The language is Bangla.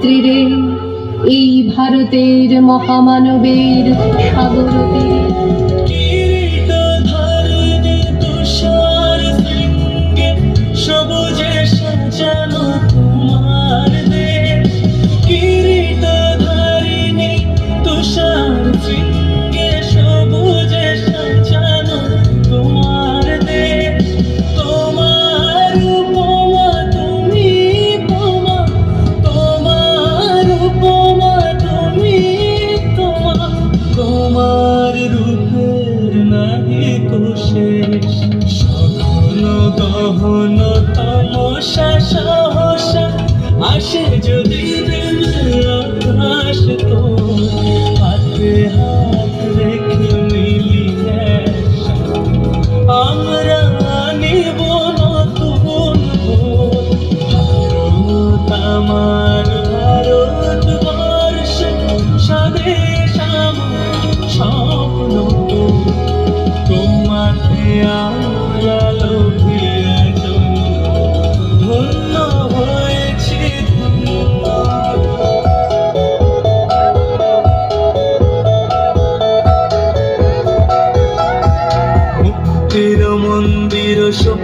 ধরিত্রীরে এই ভারতের মহামানবের সাগর তীরে শেষ। সঘন গহন তমসা সহসা আসে যদি আকাশ